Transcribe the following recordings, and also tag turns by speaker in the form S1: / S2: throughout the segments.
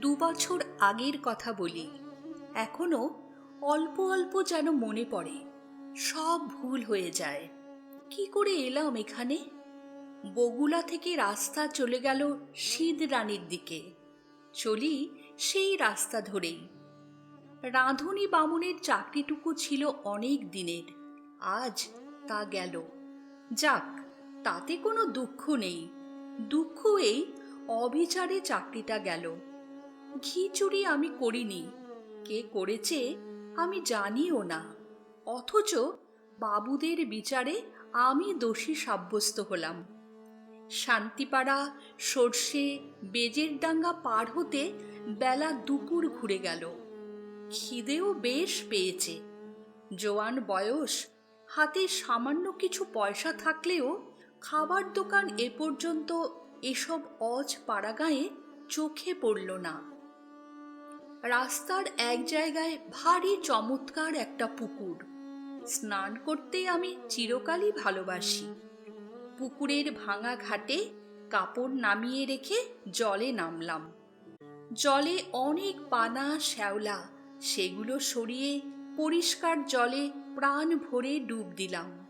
S1: দু বছর আগের কথা বলি। এখনও অল্প অল্প যেন মনে পড়ে। সব ভুল হয়ে যায়। কি করে এলাম এখানে? বগুলা থেকে রাস্তা চলে গেল সিদ রানীর দিকে। চলি সেই রাস্তা ধরেই। রাঁধুনি বামুনের চাকরিটুকু ছিল অনেক দিনের। আজ তা গেল। যাক, তাতে কোনো দুঃখ নেই। দুঃখ এই অবিচারে চাকরিটা গেল। ঘি চুরি আমি করিনি। কে করেছে আমি জানিও না। অথচ বাবুদের বিচারে আমি দোষী সাব্যস্ত হলাম। শান্তিপাড়া সর্ষে বেজের ডাঙ্গা পার হতে বেলা দুপুর ঘুরে গেল। খিদেও বেশ পেয়েছে। জোয়ান বয়স, হাতে সামান্য কিছু পয়সা থাকলেও খাবার দোকান এ পর্যন্ত এসব অজ পাড়াগাঁয়ে চোখে পড়ল না। রাস্তার এক জায়গায় ভারী চমৎকার একটা পুকুর। স্নান করতে আমি চিরকালই ভালোবাসি। পুকুরের ভাঙা ঘাটে কাপড় নামিয়ে রেখে জলে নামলাম। জলে অনেক পানা, শ্যাওলা, সেগুলো সরিয়ে পরিষ্কার জলে প্রাণ ভরে ডুব দিলাম।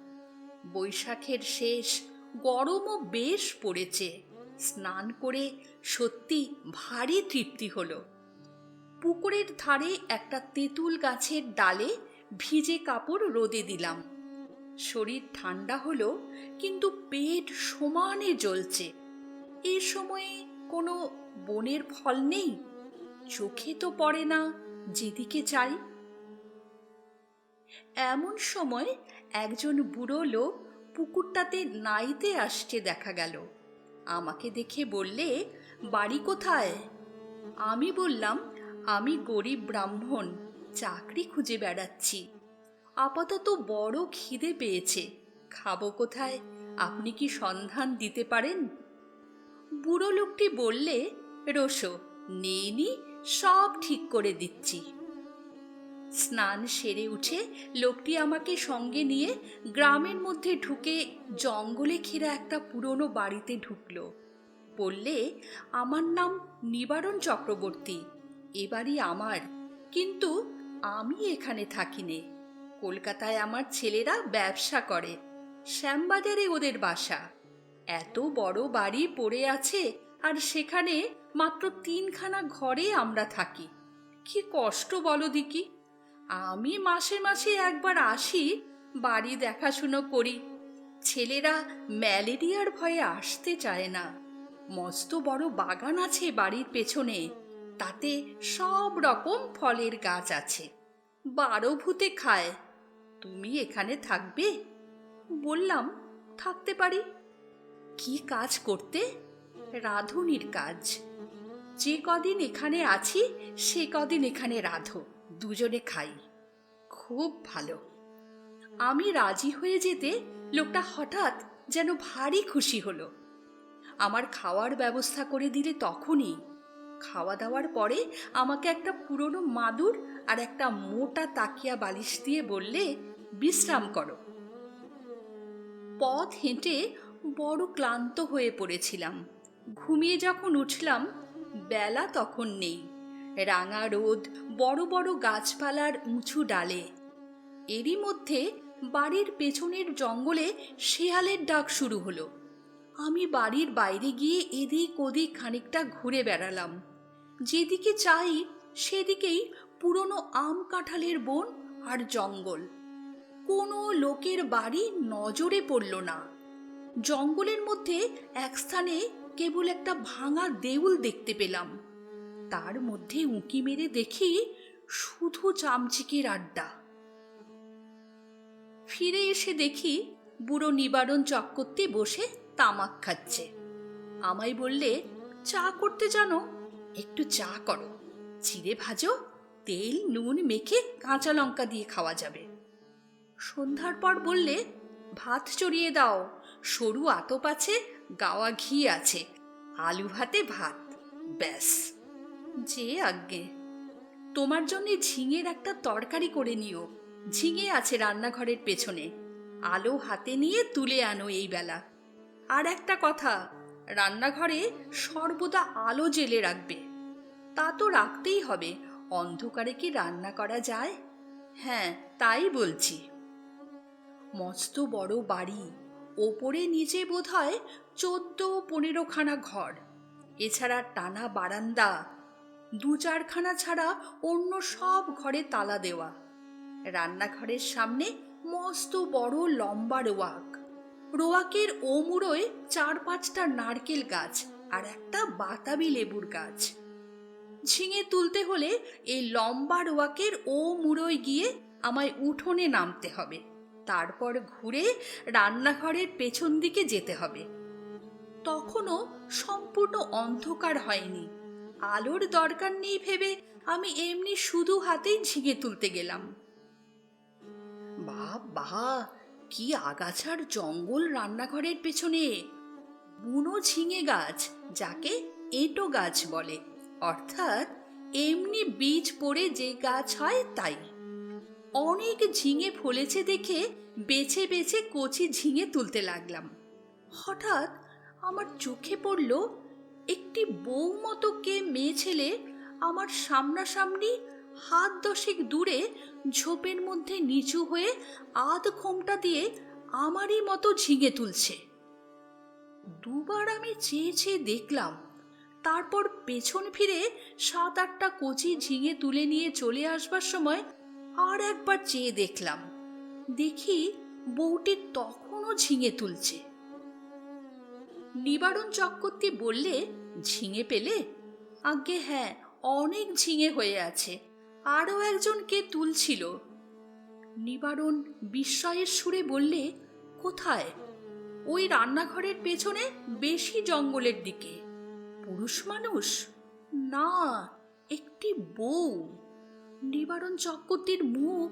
S1: বৈশাখের শেষ, গরমও বেশ পড়েছে। স্নান করে সত্যি ভারী তৃপ্তি হলো। পুকুরের ধারে একটা তেঁতুল গাছের ডালে ভিজে কাপড় রোদে দিলাম। শরীর ঠান্ডা হলো, কিন্তু পেট সমানে জ্বলছে। এ সময়ে কোনো বনের ফল নেই? চোখে তো পড়ে না, যেদিকে চাই এমন সময় একজন বুড়ো লোক পুকুরটাতে নাইতে আসছে দেখা গেল। আমাকে দেখে বললে, বাড়ি কোথায়? আমি বললাম আমি গরিব ব্রাহ্মণ, চাকরি খুঁজে বেড়াচ্ছি। আপাতত বড় খিদে পেয়েছে। খাব কোথায়? আপনি কি সন্ধান দিতে পারেন? বুড়ো লোকটি বললে, রোসো নেইনি সব ঠিক করে দিচ্ছি। স্নান সেরে উঠে লোকটি আমাকে সঙ্গে নিয়ে গ্রামের মধ্যে ঢুকে জঙ্গলে ঘেরা একটা পুরনো বাড়িতে ঢুকলো। বললে, আমার নাম নিবারণ চক্রবর্তী এবারই আমার। কিন্তু আমি এখানে থাকি নে কলকাতায় আমার ছেলেরা ব্যবসা করে। শ্যামবাজারে ওদের বাসা। এত বড় বাড়ি পড়ে আছে আর সেখানে মাত্র তিনখানা ঘরে আমরা থাকি। কি কষ্ট বলো দিকি। আমি মাসে মাসে একবার আসি, বাড়ি দেখাশুনো করি। ছেলেরা ম্যালেরিয়ার ভয়ে আসতে চায় না। মস্ত বড় বাগান আছে বাড়ির পেছনে। তাতে সব রকম ফলের গাছ আছে। বারো ভূতে খায়। তুমি এখানে থাকবে? বললাম, থাকতে পারি। কি কাজ করতে? রাঁধুনির কাজ। যে কদিন এখানে আছি, সে কদিন এখানে রাঁধো, দুজনে খাই। খুব ভালো। আমি রাজি হয়ে যেতে লোকটা হঠাৎ যেন ভারী খুশি হলো। আমার খাওয়ার ব্যবস্থা করে দিলে তখনই খাওয়া দাওয়ার পরে আমাকে একটা পুরনো মাদুর আর একটা মোটা তাকিয়া বালিশ দিয়ে বললে, বিশ্রাম করো। পথ হেঁটে বড় ক্লান্ত হয়ে পড়েছিলাম। ঘুমিয়ে যখন উঠলাম, বেলা তখন নেই। রাঙা রোদ, বড় বড় গাছপালার উঁচু ডালে। এরই মধ্যে বাড়ির পেছনের জঙ্গলে শেয়ালের ডাক শুরু হলো। আমি বাড়ির বাইরে গিয়ে এদিক ওদিক খানিকটা ঘুরে বেড়ালাম। যেদিকে চাই, সেদিকেই পুরনো আম কাঁঠালের বন আর জঙ্গল। কোনো লোকের বাড়ি নজরে পড়ল না। জঙ্গলের মধ্যে এক স্থানে কেবল একটা ভাঙা দেউল দেখতে পেলাম। তার মধ্যে উঁকি মেরে দেখি শুধু চামচিকের আড্ডা। ফিরে এসে দেখি বুড়ো নিবারণ চক্করতে বসে তামাক খাচ্ছে। আমায় বললে, চা করতে জানো? একটু চা করো। চিড়ে ভাজো, তেল, নুন মেখে কাঁচা লঙ্কা দিয়ে খাওয়া যাবে। সন্ধ্যার পর বললে, ভাত চড়িয়ে দাও, সরু আতপ আছে, গাওয়া ঘি আছে, আলু ভাতে ভাত, ব্যাস। যে আজ্ঞে। তোমার জন্য ঝিঙের একটা তরকারি করে নিও। ঝিঙে আছে রান্নাঘরের পেছনে। আলো হাতে নিয়ে তুলে আনো এই বেলা। আর একটা কথা, রান্নাঘরে সর্বদা আলো জেলে রাখবে। তা তো রাখতেই হবে। অন্ধকারে কি রান্না করা যায়? হ্যাঁ তাই বলছি। মস্ত বড় বাড়ি। ওপরে নিচে বোধ হয় চোদ্দ পনেরোখানা ঘর। এছাড়া টানা বারান্দা। দু চারখানা ছাড়া অন্য সব ঘরে তালা দেওয়া। রান্নাঘরের সামনে মস্ত বড় লম্বা রোয়াক। রোয়াকের ও মুড়োয় চার পাঁচটা নারকেল গাছ আর একটা বাতাবি লেবুর গাছ। ঝিঙে তুলতে হলে এই লম্বা রোয়াকের ও মুড়োয় গিয়ে আমায় উঠোনে নামতে হবে। তারপর ঘুরে রান্নাঘরের পেছন দিকে যেতে হবে। তখনও সম্পূর্ণ অন্ধকার হয়নি। আলোর দরকার নেই ভেবে আমি এমনি শুধু হাতেই ঝিঙে তুলতে গেলাম। বাহ বাহ কি আগাছার জঙ্গল রান্নাঘরের পেছনে! বুনো ঝিঙে গাছ, যাকে এঁটো গাছ বলে। অর্থাৎ এমনি বীজ পড়ে যে গাছ হয় তাই। অনেক ঝিঙে ফলেছে দেখে বেছে বেছে কচি ঝিঙে তুলতে লাগলাম। হঠাৎ আমার চোখে পড়ল একটি বউ মতো কে মেয়ে ছেলে আমার সামনাসামনি হাত দশেক দূরে ঝোপের মধ্যে নিচু হয়ে আধ ঘোমটা দিয়ে আমারই মতো ঝিঙে তুলছে। দুবার আমি চেয়ে চেয়ে দেখলাম তারপর পেছন ফিরে সাত আটটা কচি ঝিঙে তুলে নিয়ে চলে আসবার সময় আর একবার চেয়ে দেখলাম। দেখি বউটি তখনও ঝিঙে তুলছে। নিবারণ চক্রবর্তী বললে, ঝিঙে পেলে? আজ্ঞে হ্যাঁ অনেক ঝিঙে হয়ে আছে। আরও একজন কে তুলছিল? নিবারণ বিস্ময়ের সুরে বললে, কোথায়? ওই রান্নাঘরের পেছনে, বেশি জঙ্গলের দিকে। পুরুষ মানুষ? না, একটি বউ। নিবারণ চক্রবর্তীর মুখ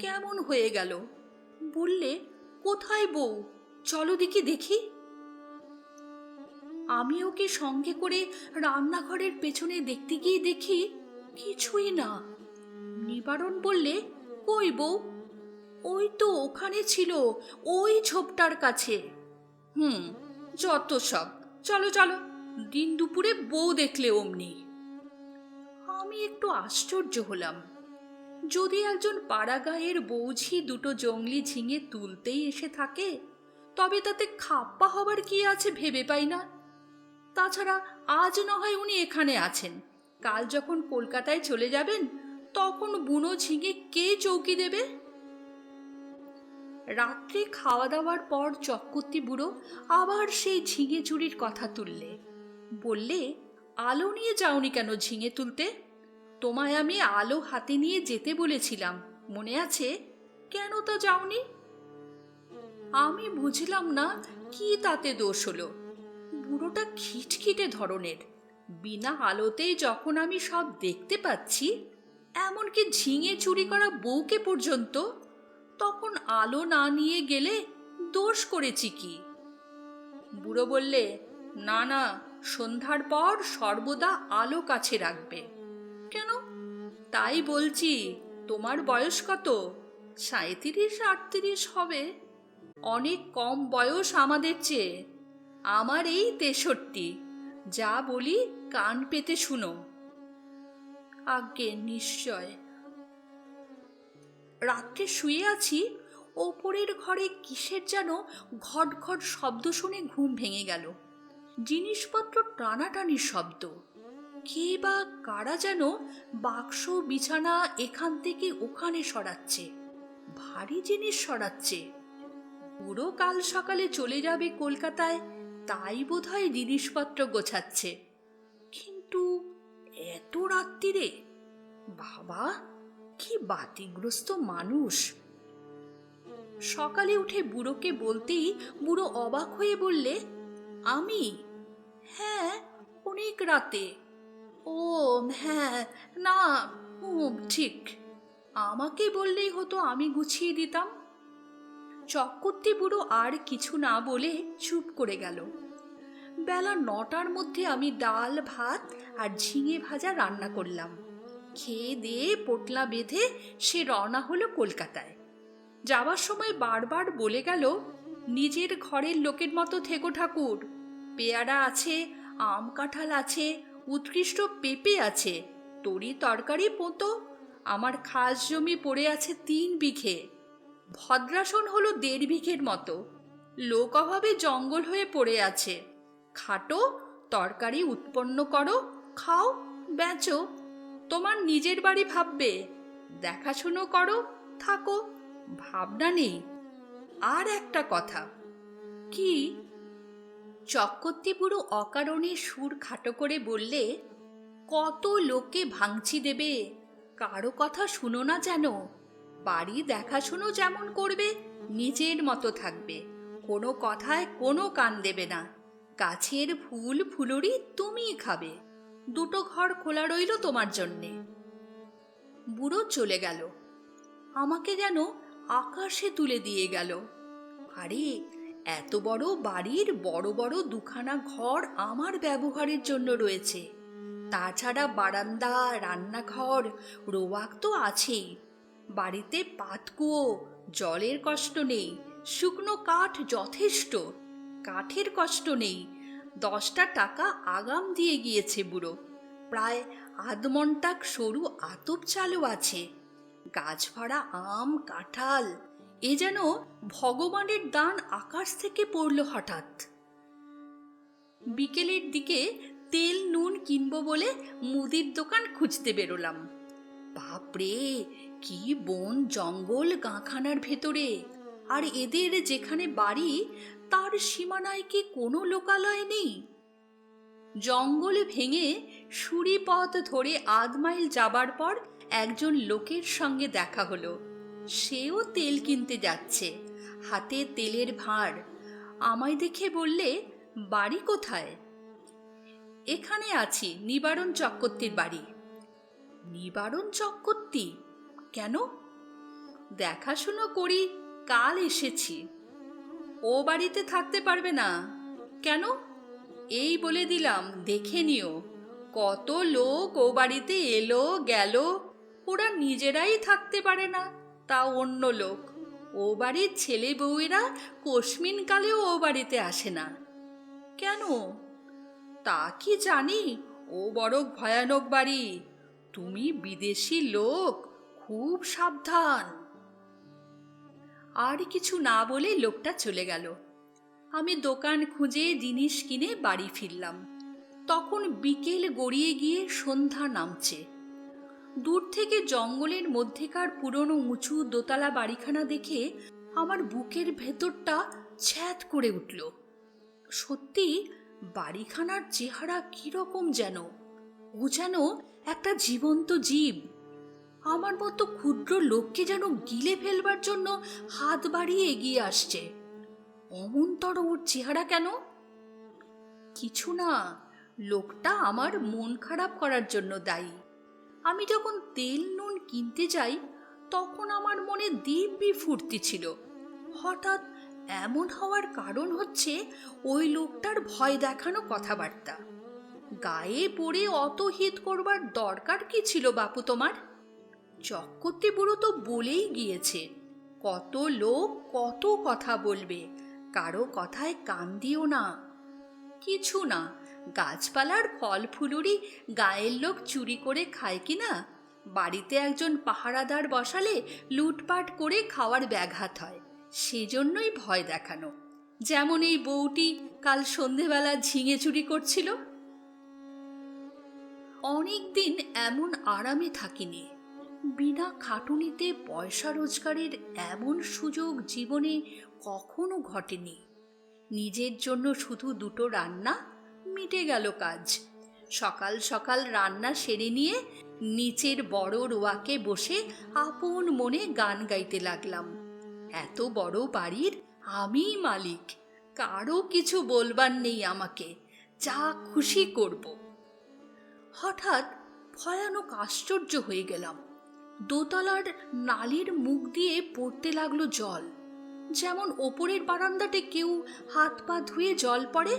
S1: কেমন হয়ে গেল? বললে, কোথায় বউ? চলো দেখি দেখি। আমি ওকে সঙ্গে করে রান্নাঘরের পেছনে দেখতে গিয়ে দেখি, কিছুই না। নিবারণ বললে, কই বউ? ওই তো ওখানে ছিল, ওই ঝোপটার কাছে। হুম, যত সব। চলো চলো। দিন দুপুরে বউ দেখলে অমনি। আমি একটু আশ্চর্য হলাম। যদি একজন পাড়াগাঁয়ের বৌঝি দুটো জঙ্গলি ঝিঙে তুলতেই এসে থাকে, তবে তাতে খাপ্পা হবার কি আছে ভেবে পাই না। তাছাড়া আজ না হয় উনি এখানে আছেন। কাল যখন কলকাতায় চলে যাবেন, তখন বুনো ঝিঙে কে চৌকি দেবে? রাত্রে খাওয়া দাওয়ার পর চক্কর্তি বুড়ো আবার সেই ঝিঙে চুরির কথা তুললে। বললে, আলো নিয়ে যাওনি কেন ঝিঙে তুলতে? তোমায় আমি আলো হাতে নিয়ে যেতে বলেছিলাম, মনে আছে? কেন তা যাওনি? আমি বুঝলাম না, কি তাতে দোষ হলো? বুড়োটা খিটখিটে ধরনের, বিনা আলোতেই যখন আমি সব দেখতে পাচ্ছি, এমনকি ঝিঙে চুরি করা বউকে পর্যন্ত, তখন আলো না নিয়ে গেলে দোষ করেছি কি? বুড়ো বললে, না না সন্ধ্যার পর সর্বদা আলো কাছে রাখবে। কেন? তাই বলছি, তোমার বয়স কত? সাঁত্রিশ আটত্রিশ হবে। অনেক কম বয়স আমাদের চেয়ে। আমার এই তেষট্টি। যা বলি কান পেতে শুনো। আজ্ঞে, নিশ্চয়। রাত্রে শুয়ে আছি, ওপরের ঘরে কিসের যেন ঘট ঘট শব্দ শুনে ঘুম ভেঙে গেল। জিনিসপত্র টানাটানির শব্দ। কে বা কারা যেন বাক্স, বিছানা এখান থেকে ওখানে সরাচ্ছে। ভারী জিনিস সরাচ্ছে। পুরো কাল সকালে চলে যাবে কলকাতায়, তাই বোধহয় জিনিসপত্র গোছাচ্ছে। কিন্তু এত রাত্রিরে? বাবা, কি বাতিগ্রস্ত মানুষ। সকালে উঠে বুড়োকে বলতেই বুড়ো অবাক হয়ে বললে আমি? হ্যাঁ অনেক রাতে। ও হ্যাঁ না ঠিক। আমাকে বললেই হতো আমি গুছিয়ে দিতাম। চক্কর্তি বুড়ো আর কিছু না বলে চুপ করে গেল। বেলা নটার মধ্যে আমি ডাল, ভাত আর ঝিঙে ভাজা রান্না করলাম। খেয়ে দিয়ে পোটলা বেঁধে সে রওনা হলো কলকাতায়। যাওয়ার সময় বারবার বলে গেল নিজের ঘরের লোকের মতো থেকো ঠাকুর। পেয়ারা আছে, আম কাঁঠাল আছে, উৎকৃষ্ট পেঁপে আছে, তরি তরকারি পোঁতো, আমার খাস জমি পড়ে আছে তিন বিঘে। ভদ্রাসন হলো দেড় বিঘের মতো, লোক অভাবে জঙ্গল হয়ে পড়ে আছে। খাটো, তরকারি উৎপন্ন করো, খাও, বেচো, তোমার নিজের বাড়ি ভাববে, দেখাশুনো করো, থাকো, ভাবনা নেই। আর একটা কথা। কি? চক্রবর্তী বুড়ো অকারণে সুর খাটো করে বললে, কত লোককে ভাঙচি দেবে? কারও কথা শুনো না যেন। বাড়ি দেখাশুনো যেমন করবে, নিজের মতো থাকবে। কোনো কথায় কোনো কান দেবে না। গাছের ফুল ফুলুরি তুমিই খাবে। দুটো ঘর খোলা রইল তোমার জন্যে। বুড়ো চলে গেল। আমাকে যেন আকাশে তুলে দিয়ে গেল। আরে, এত বড় বাড়ির বড় বড় দুখানা ঘর আমার ব্যবহারের জন্য রয়েছে। তাছাড়া বারান্দা, রান্নাঘর, রোয়াক তো আছেই। বাড়িতে পাতকুয়ো, জলের কষ্ট নেই, শুকনো কাঠ যথেষ্ট। কাঠের কষ্ট নেই। দশটা টাকা আগাম দিয়ে গিয়েছে বুড়ো। প্রায় আধমনটাক সরু আতপ চালও আছে। গাছ ভরা আম, কাঁঠাল, এ যেন ভগবানের দান আকাশ থেকে পড়ল হঠাৎ। বিকেলের দিকে তেল, নুন কিনবো বলে মুদির দোকান খুঁজতে বেরোলাম। বাপরে, কি বন জঙ্গল গাঁখানার ভেতরে। আর এদের যেখানে বাড়ি, তার সীমানায় কি কোনো লোকালয় নেই? জঙ্গল ভেঙে সুরি পথ ধরে আধ মাইল যাবার পর একজন লোকের সঙ্গে দেখা হলো। সেও তেল কিনতে যাচ্ছে। হাতে তেলের ভাঁড়। আমায় দেখে বললে, বাড়ি কোথায়? এখানে আছি, নিবারণ চক্রবর্তীর বাড়ি। নিবারণ চক্রবর্তী? কেন? দেখাশুনো করি, কাল এসেছি। ও বাড়িতে থাকতে পারবে না? কেন? এই বলে দিলাম, দেখে নিও। কত লোক ও বাড়িতে এলো, গেল। ওরা নিজেরাই থাকতে পারে না তা অন্য লোক। ও বাড়ির ছেলে বউয়েরা কস্মিন কালেও ও বাড়িতে আসে না। কেন? তা কি জানি? ও বড় ভয়ানক বাড়ি। তুমি বিদেশি লোক, খুব সাবধান। আর কিছু না বলে লোকটা চলে গেল। আমি দোকান খুঁজে জিনিস কিনে বাড়ি ফিরলাম। তখন বিকেল গড়িয়ে গিয়ে সন্ধ্যা নামছে। দূর থেকে জঙ্গলের মধ্যেকার পুরনো উঁচু দোতলা বাড়িখানা দেখে আমার বুকের ভেতরটা ছ্যাত করে উঠল। সত্যি, বাড়িখানার চেহারা কীরকম যেন, ও যেন একটা জীবন্ত জীব। আমার মতো ক্ষুদ্র লোককে যেন গিলে ফেলবার জন্য হাত বাড়িয়ে এগিয়ে আসছে। অমন্তর ওর চেহারা কেন? কিছু না, লোকটা আমার মন খারাপ করার জন্য দায়ী। আমি যখন তেল নুন কিনতে যাই, তখন আমার মনে দিব্যি ফুর্তি ছিল। হঠাৎ এমন হওয়ার কারণ হচ্ছে ওই লোকটার ভয় দেখানো কথাবার্তা। গায়ে পড়ে অত হিত করবার দরকার কি ছিল বাপু তোমার? চক্রবর্তী বুড়ো তো বলেই গিয়েছে, কত লোক কত কথা বলবে, কারও কথায় কান দিও না। কিছু না গাছপালার ফল ফুলুরি গায়ের লোক চুরি করে খায় কি না বাড়িতে একজন পাহারাদার বসালে লুটপাট করে খাওয়ার ব্যাঘাত হয়, সেজন্যই ভয় দেখানো। যেমন এই বউটি কাল সন্ধেবেলা ঝিঙে চুরি করছিল। অনেক দিন এমন আরামে থাকিনি। বিনা খাটুনিতে পয়সা রোজগারের এমন সুযোগ জীবনে কখনো ঘটেনি। নিজের জন্য শুধু দুটো রান্না মিটে গেল কাজ। সকাল সকাল রান্না সেরে নিয়ে নিচের বড় রোয়াকে বসে আপন মনে গান গাইতে লাগলাম। এত বড় বাড়ির আমিই মালিক, কারও কিছু বলবার নেই আমাকে, যা খুশি করব। হঠাৎ ভয়ানক আশ্চর্য হয়ে গেলাম। দোতলার নালির মুখ দিয়ে পড়তে লাগল জল। যেমন ওপরের বারান্দাতে কেউ হাত পা ধুয়ে জল পড়ে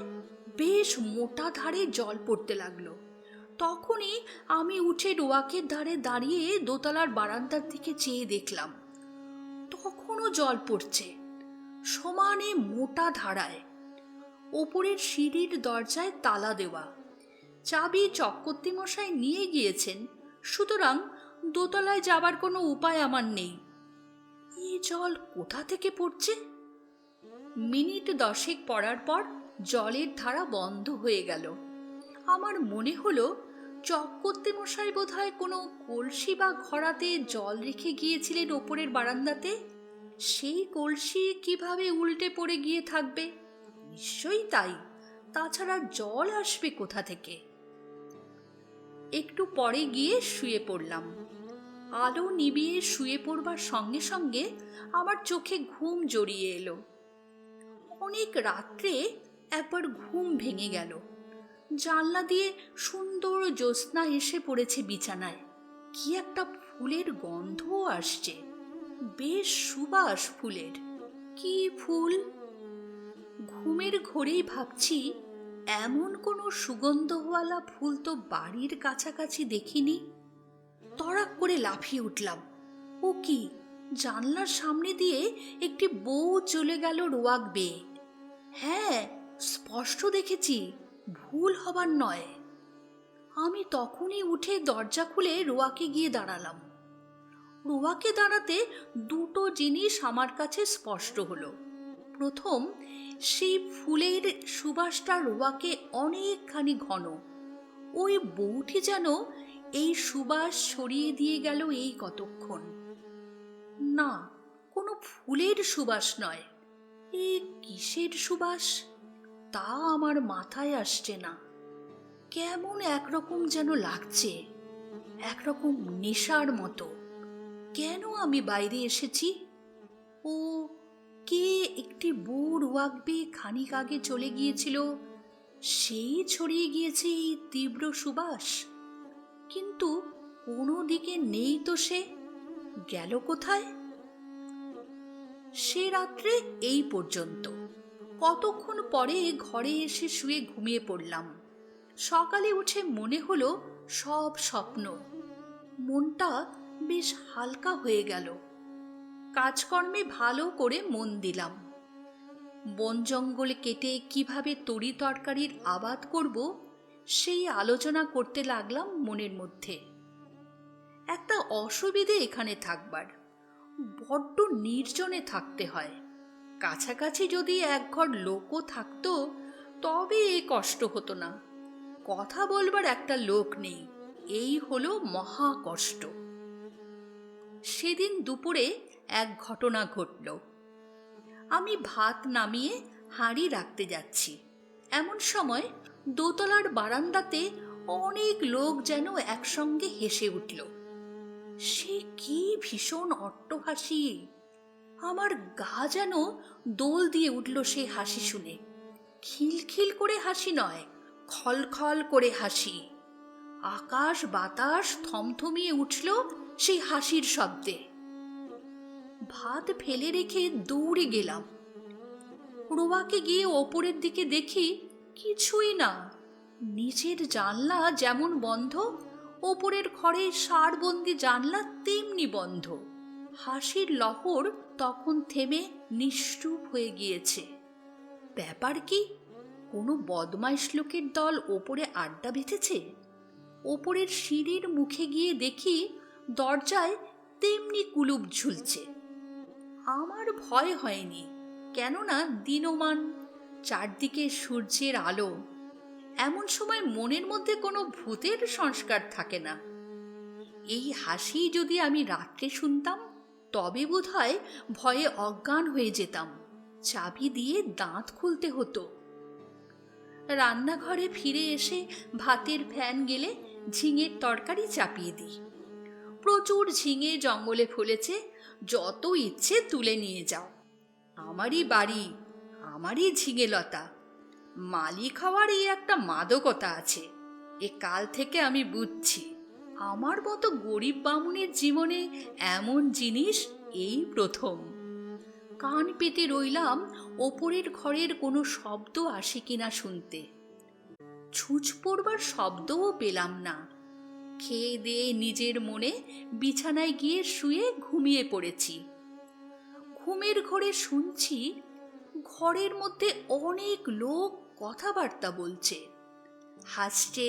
S1: বেশ মোটা ধারে জল পড়তে লাগল। তখনই আমি উঠে ডোয়াকের ধারে দাঁড়িয়ে দোতলার বারান্দার দিকে চেয়ে দেখলাম, তখনও জল পড়ছে, সমানে মোটা ধারায়। ওপরের সিঁড়ির দরজায় তালা দেওয়া। চাবি চক্রবর্তী মশাই নিয়ে গিয়েছেন, সুতরাং দোতলায় যাবার কোনো উপায় আমার নেই। এই জল কোথা থেকে পড়ছে? মিনিট দশেক পড়ার পর জলের ধারা বন্ধ হয়ে গেল। আমার মনে হলো চক্রবর্তী মশাই বোধহয় কোনো কলসি বা ঘড়াতে জল রেখে গিয়েছিলেন ওপরের বারান্দাতে। সেই কলসি কীভাবে উল্টে পড়ে গিয়ে থাকবে? নিশ্চয়ই তাই। তাছাড়া জল আসবে কোথা থেকে? একটু পরে গিয়ে শুয়ে পড়লাম। আলো নিবিয়ে শুয়ে পড়বার সঙ্গে সঙ্গে আমার চোখে ঘুম জড়িয়ে এলো। অনেক রাত্রে একবার ঘুম ভেঙে গেল। জানলা দিয়ে সুন্দর জ্যোৎস্না এসে পড়েছে বিছানায়। কি একটা ফুলের গন্ধও আসছে। বেশ সুবাস ফুলের। কি ফুল? ঘুমের ঘোরেই ভাবছি, এমন কোনো সুগন্ধওয়ালা ফুল তো বাড়ির কাছাকাছি দেখিনি। তড়াক করে লাফিয়ে উঠলাম। ও কি, জানলার সামনে দিয়ে একটি বউ চলে গেল রোয়াক বেয়ে। হ্যাঁ স্পষ্ট দেখেছি, ভুল হবার নয়। আমি তখনই উঠে দরজা খুলে রোয়াকে গিয়ে দাঁড়ালাম। রোয়াকে দাঁড়াতে দুটো জিনিস আমার কাছে স্পষ্ট হলো। প্রথম, সেই ফুলের সুবাসটা রোয়াকে অনেকখানি ঘন। ওই বউটি যেন এই সুবাস ছড়িয়ে দিয়ে গেল এই কতক্ষণ। না, কোনো ফুলের সুবাস নয়। এ কিসের সুবাস? তা আমার মাথায় আসছে না। কেমন একরকম যেন লাগছে, একরকম নেশার মতো। কেন আমি বাইরে এসেছি? ও, কে একটি বুড় ওয়াকবে খানিক আগে চলে গিয়েছিল? সেই ছড়িয়ে গিয়েছে এই তীব্র সুবাস। কিন্তু কোনো দিকে নেই তো সে। গেল কোথায়? সে রাত্রে এই পর্যন্ত। কতক্ষণ পরে ঘরে এসে শুয়ে ঘুমিয়ে পড়লাম। সকালে উঠে মনে হলো সব স্বপ্ন। মনটা বেশ হালকা হয়ে গেল। কাজকর্মে ভালো করে মন দিলাম। বন জঙ্গলে কেটে কীভাবে তরি তরকারির আবাদ করব, সেই আলোচনা করতে লাগলাম মনের মধ্যে। একটা অসুবিধে এখানে থাকবার। বড্ড নির্জনে থাকতে হয়। কাছাকাছি যদি এক ঘর লোকও থাকতো, তবে এ কষ্ট হতো না। কথা বলবার একটা লোক নেই, এই হলো মহা কষ্ট সেদিন দুপুরে এক ঘটনা ঘটল। আমি ভাত নামিয়ে হাঁড়ি রাখতে যাচ্ছি। এমন সময় দোতলার বারান্দাতে অনেক লোক যেন একসঙ্গে হেসে উঠল। সে কি ভীষণ অট্টহাসি! আমার গা যেন দোল দিয়ে উঠল সেই হাসি শুনে। খিলখিল করে হাসি নয়, খলখল করে হাসি। আকাশ বাতাস থমথমিয়ে উঠল সেই হাসির শব্দে। ভাত ফেলে রেখে দৌড়ে গেলাম। রোয়াকে গিয়ে ওপরের দিকে দেখি কিছুই না। নিচের জানলা যেমন বন্ধ, ওপরের ঘরে সারবন্দি জানলা তেমনি বন্ধ। হাসির লহর তখন থেমে নিশ্চুপ হয়ে গিয়েছে। ব্যাপার কি? কোনো বদমাইশ লোকের দল ওপরে আড্ডা বেঁধেছে? ওপরের সিঁড়ির মুখে গিয়ে দেখি দরজায় তেমনি কুলুপ ঝুলছে। আমার ভয় হয়নি, কেননা দিনমান, চারদিকে সূর্যের আলো। এমন সময় মনের মধ্যে কোনো ভূতের সংস্কার থাকে না। এই হাসি যদি আমি রাত্রে শুনতাম তবে বোধ হয় ভয়ে অজ্ঞান হয়ে যেতাম। চাবি দিয়ে দাঁত খুলতে হতো। রান্নাঘরে ফিরে এসে ভাতের ফ্যান গেলে ঝিঙের তরকারি চাপিয়ে দিই। প্রচুর ঝিঙে জঙ্গলে ফলেছে, যত ইচ্ছে তুলে নিয়ে যাও। আমারই বাড়ি, আমারই ঝিঙে লতা মালিক হওয়ার এই একটা মাদকতা আছে। এ কাল থেকে আমি বুঝছি। আমার মতো গরিব বামুনের জীবনে এমন জিনিস এই প্রথম। কান পেতে রইলাম ওপরের ঘরের কোনো শব্দ আসে কিনা শুনতে। ছুঁচ পড়বার শব্দও পেলাম না। খেয়ে দিয়ে নিজের মনে বিছানায় গিয়ে শুয়ে ঘুমিয়ে পড়েছি। ঘুমের ঘরে শুনছি ঘরের মধ্যে অনেক লোক কথাবার্তা বলছে। হাসছে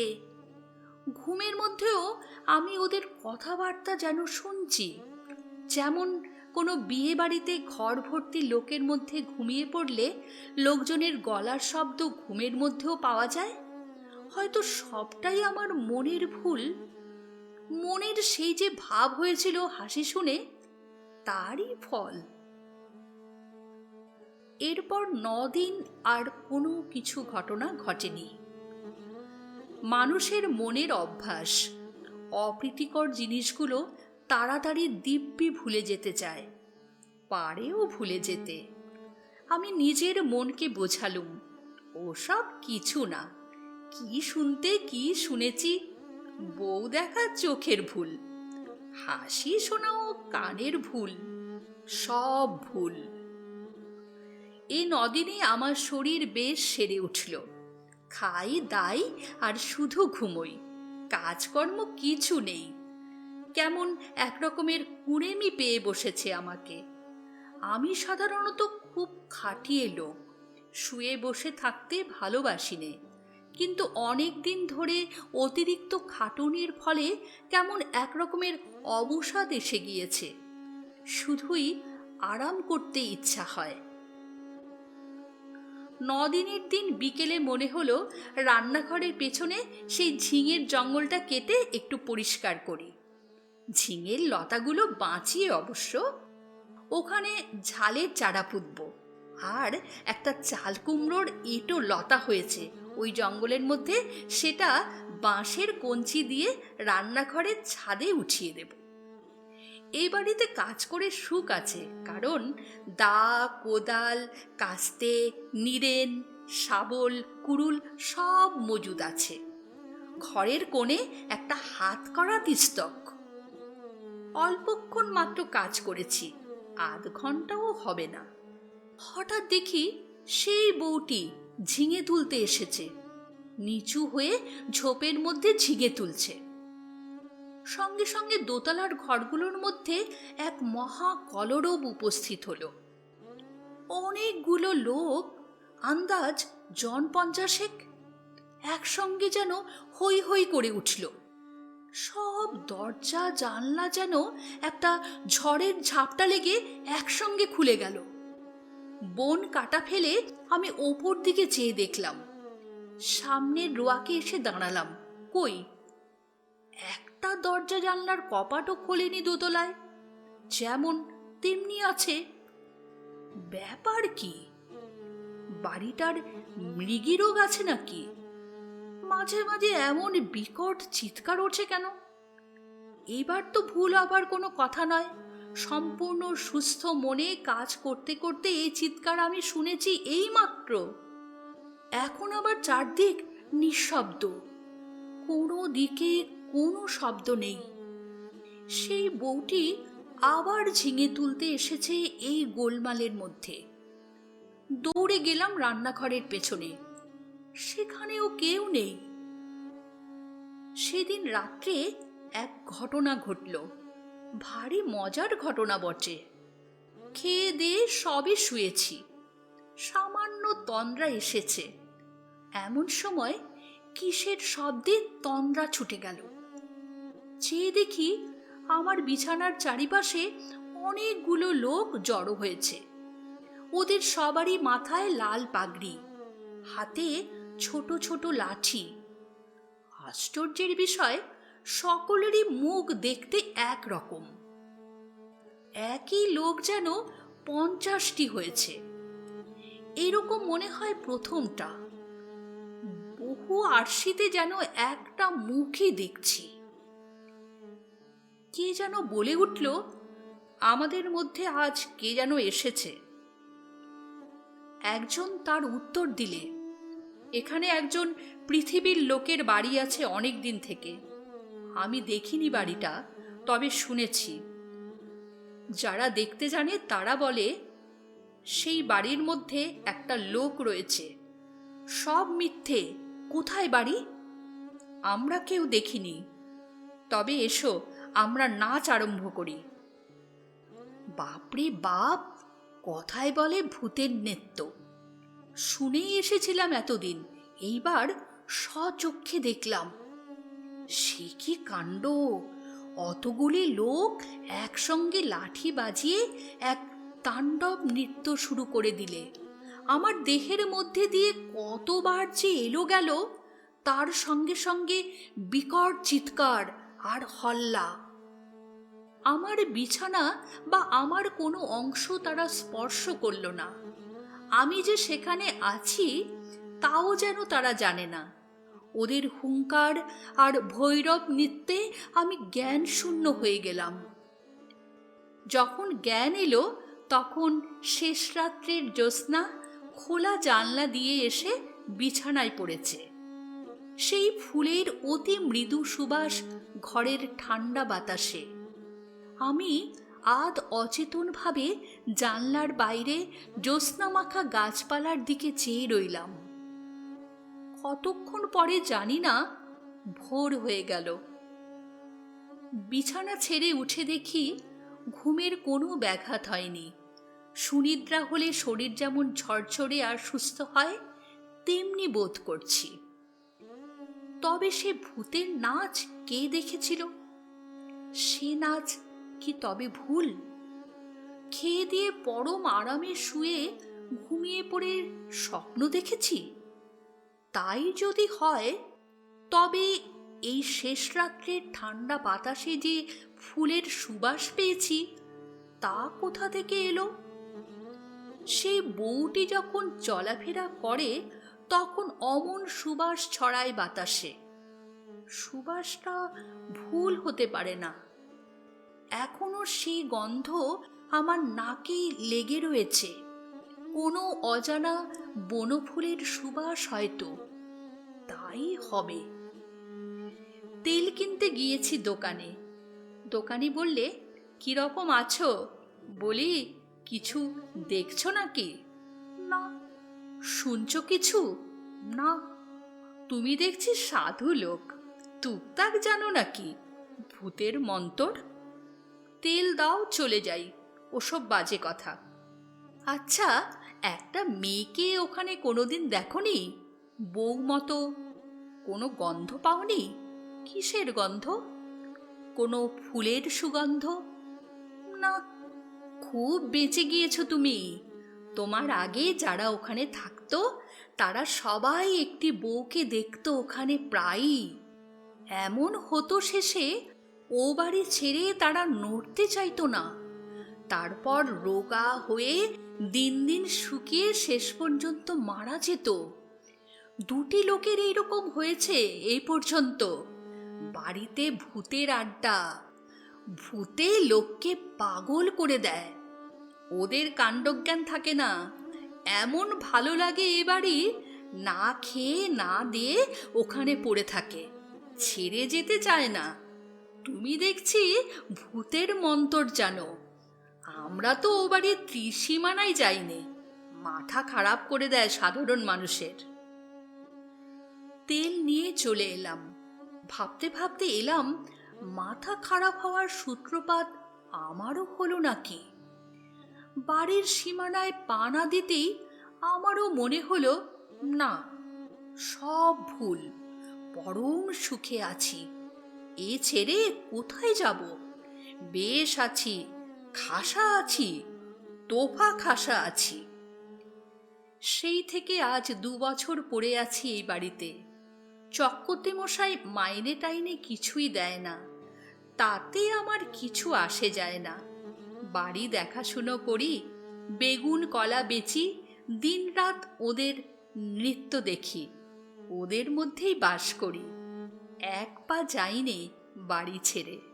S1: ঘুমের মধ্যেও আমি ওদের কথাবার্তা যেন শুনছি। যেমন কোনো বিয়ে বাড়িতে ঘর ভর্তি লোকের মধ্যে ঘুমিয়ে পড়লে লোকজনের গলার শব্দ ঘুমের মধ্যেও পাওয়া যায়? হয়তো সবটাই আমার মনের ভুল। মনের সেই যে ভাব হয়েছিল হাসি শুনে তারই ফল। এরপর নদিন আর কোনো কিছু ঘটনা ঘটেনি। মানুষের মনের অভ্যাস। অপ্রীতিকর জিনিসগুলো তাড়াতাড়ি দিব্যি ভুলে যেতে চায়। পারেও ভুলে যেতে। আমি নিজের মনকে বোঝালুম। ওসব কিছু না। কি শুনতে, কি শুনেছি, বউ দেখা চোখের ভুল, হাসি শোনাও কানের ভুল, সব ভুল। এই নদিনে আমার শরীর বেশ সেরে উঠল। খাই, দাই আর শুধু ঘুমোই। কাজকর্ম কিছু নেই। কেমন এক রকমের কুড়েমি পেয়ে বসেছে আমাকে। আমি সাধারণত খুব খাটিয়ে লোক। শুয়ে বসে থাকতে ভালোবাসি নে কিন্তু অনেক দিন ধরে অতিরিক্ত খাটুনির ফলে কেমন এক রকমের অবসাদ এসে গিয়েছে। শুধুই আরাম করতে ইচ্ছা হয়। নদিনের দিন বিকেলে মনে হলো রান্নাঘরের পেছনে সেই ঝিঙের জঙ্গলটা কেটে একটু পরিষ্কার করি। ঝিঙের লতাগুলো বাঁচিয়ে অবশ্য ওখানে ঝালের চারা পুঁতব। আর একটা চাল কুমড়োর ইটো লতা হয়েছে। ওই জঙ্গলের মধ্যে সেটা বাঁশের কঞ্চি দিয়ে রান্নাঘরের ছাদে উঠিয়ে দেব। এই বাড়িতে কাজ করে সুখ আছে। কারণ দা, কোদাল, কাস্তে, নিরেন, শাবল কুড়ুল সব মজুদ আছে। ঘরের কোণে একটা হাত করা তিস্তক অল্পক্ষণ মাত্র কাজ করেছি, আধ ঘন্টাও হবে না। হঠাৎ দেখি সেই বউটি ঝিঙে তুলতে এসেছে। নিচু হয়ে ঝোপের মধ্যে ঝিঙে তুলছে। সঙ্গে সঙ্গে দোতলার ঘরগুলোর মধ্যে এক মহা কলরব উপস্থিত হলো। অনেকগুলো লোক, আন্দাজ জন পঞ্চাশেক, একসঙ্গে যেন হই হই করে উঠল। সব দরজা, জানলা যেন একটা ঝড়ের ঝাপটা লেগে একসঙ্গে খুলে গেল। বন কাটা ফেলে আমি ওপর দিকে চেয়ে দেখলাম। সামনের রোয়াকে এসে দাঁড়ালাম। কই? একটা দরজা জানলার কপাটও খোলেনি দোতলায়। যেমন তেমনি আছে। ব্যাপার কি? বাড়িটার মৃগী রোগ আছে নাকি? মাঝে মাঝে এমন বিকট চিৎকার ওঠে কেন? এইবার তো ভুল আবার কোনো কথা নয়। সম্পূর্ণ সুস্থ মনে কাজ করতে করতে এই চিৎকার আমি শুনেছি এই মাত্র এখন আবার চারদিক নিঃশব্দ। কোনো দিকে কোনো শব্দ নেই। সেই বউটি আবার ঝিঙে তুলতে এসেছে এই গোলমালের মধ্যে। দৌড়ে গেলাম রান্নাঘরের পেছনে। সেখানেও কেউ নেই। সেদিন রাত্রে এক ঘটনা ঘটল। ভারী মজার ঘটনা বটে। খেয়ে দিয়ে সবে শুয়েছি। সামান্য তন্দ্রা এসেছে। এমন সময় কিসের শব্দে তন্দ্রা ছুটে গেল। চেয়ে দেখি আমার বিছানার চারিপাশে অনেকগুলো লোক জড়ো হয়েছে। ওদের সবারই মাথায় লাল পাগড়ি, হাতে ছোট ছোট লাঠি। আশ্চর্যের বিষয়, সকলেরই মুখ দেখতে এক রকম একই লোক যেন পঞ্চাশটি হয়েছে। এরকম মনে হয় প্রথমটা। বহু আরশিতে যেন একটা মুখই দেখছি। কে যেন বলে উঠল, আমাদের মধ্যে আজ কে যেন এসেছে? একজন তার উত্তর দিলে, এখানে একজন পৃথিবীর লোকের বাড়ি আছে অনেক দিন থেকে। আমি দেখিনি বাড়িটা, তবে শুনেছি। যারা দেখতে জানে তারা বলে, সেই বাড়ির মধ্যে একটা লোক রয়েছে। সব মিথ্যে। কোথায় বাড়ি? আমরা কেউ দেখিনি। তবে এসো আমরা নাচ আরম্ভ করি। বাপরে বাপ, কথায় বলে ভূতের নেত্য শুনেই এসেছিলাম এতদিন, এইবার সচক্ষে দেখলাম। সে কি কাণ্ড? অতগুলি লোক একসঙ্গে লাঠি বাজিয়ে এক তাণ্ডব নৃত্য শুরু করে দিলে। আমার দেহের মধ্যে দিয়ে কতবার যে এলো গেল, তার সঙ্গে সঙ্গে বিকট চিৎকার আর হল্লা। আমার বিছানা বা আমার কোনো অংশ তারা স্পর্শ করল না। আমি যে সেখানে আছি, তাও যেন তারা জানে না। ওদের হুঙ্কার আর ভৈরব নৃত্যে আমি জ্ঞান শূন্য হয়ে গেলাম। যখন জ্ঞান এলো, তখন শেষ রাত্রের জ্যোৎস্না খোলা জানলা দিয়ে এসে বিছানায় পড়েছে। সেই ফুলের অতি মৃদু সুবাস ঘরের ঠান্ডা বাতাসে। আমি আদ অচেতনভাবে জানলার বাইরে জ্যোৎস্নামাখা গাছপালার দিকে চেয়ে রইলাম। কতক্ষণ পরে জানি না, ভোর হয়ে গেল। বিছানা ছেড়ে উঠে দেখি ঘুমের কোনো ব্যাঘাত হয়নি। সুনিদ্রা হলে শরীর যেমন ঝরঝরে আর সুস্থ হয়, তেমনি বোধ করছি। তবে সে ভূতের নাচ কে দেখেছিল? সে নাচ কি তবে ভুল? খেয়ে দিয়ে পরম আরামে শুয়ে ঘুমিয়ে পড়ে স্বপ্ন দেখেছি? তাই যদি হয়, তবে এই শেষ রাত্রের ঠান্ডা বাতাসে যে ফুলের সুবাস পেয়েছি, তা কোথা থেকে এলো? সেই বউটি যখন চলাফেরা করে, তখন অমন সুবাস ছড়ায় বাতাসে। সুবাসটা ভুল হতে পারে না। এখনও সেই গন্ধ আমার নাকে লেগে রয়েছে। কোনো অজানা বনফুলের সুবাস হয়তো। তাই হবে। তেল কিনতে গিয়েছি দোকানে। দোকানি বললে কীরকম আছো? বলি, কিছু দেখছ নাকি? না। শুনছো কিছু? না। তুমি দেখছি সাধু লোক। টুকটাক জানো নাকি? ভূতের মন্তর? তেল দাও, চলে যাই। ওসব বাজে কথা। আচ্ছা একটা মেয়েকে ওখানে কোনোদিন দেখনি? বউ মতো কোনো গন্ধ পাওনি? কিসের গন্ধ? কোনো ফুলের সুগন্ধ? না, খুব বেঁচে গিয়েছো তুমি। তোমার আগে যারা ওখানে থাকতো, তারা সবাই একটি বউকে দেখতো ওখানে প্রায়ই। এমন হতো শেষে ও বাড়ি ছেড়ে তারা নড়তে চাইতো না। তারপর রোগা হয়ে দিন দিন শুকিয়ে শেষ পর্যন্ত মারা যেত। দুটি লোকের এইরকম হয়েছে এই পর্যন্ত। বাড়িতে ভূতের আড্ডা। ভূতে লোককে পাগল করে দেয়। ওদের কাণ্ডজ্ঞান থাকে না। এমন ভালো লাগে এ বাড়ি, না খেয়ে না দিয়ে ওখানে পড়ে থাকে। ছেড়ে যেতে চায় না। তুমি দেখছি ভূতের মন্তর জানো। আমরা তো ও বাড়ির ত্রিসীমানায় যাইনি। মাথা খারাপ করে দেয় সাধারণ মানুষের। তেল নিয়ে চলে এলাম। ভাবতে ভাবতে এলাম, মাথা খারাপ হওয়ার সূত্রপাত আমারও হলো নাকি? বাড়ির সীমানায় পানা দিতেই আমারও মনে হলো, না, সব ভুল, পরম সুখে আছি। এ ছেড়ে কোথায় যাব? বেশ আছি, খাসা আছি, তোফা খাসা আছি। সেই থেকে আজ দু বছর পড়ে আছি এই বাড়িতে। চক্কতে মশাই মাইনে টাইনে কিছুই দেয় না। তাতে আমার কিছু আসে যায় না। বাড়ি দেখাশুনো করি, বেগুন কলা বেচি, দিনরাত ওদের নৃত্য দেখি, ওদের মধ্যেই বাস করি। এক পা যাইনে বাড়ি ছেড়ে।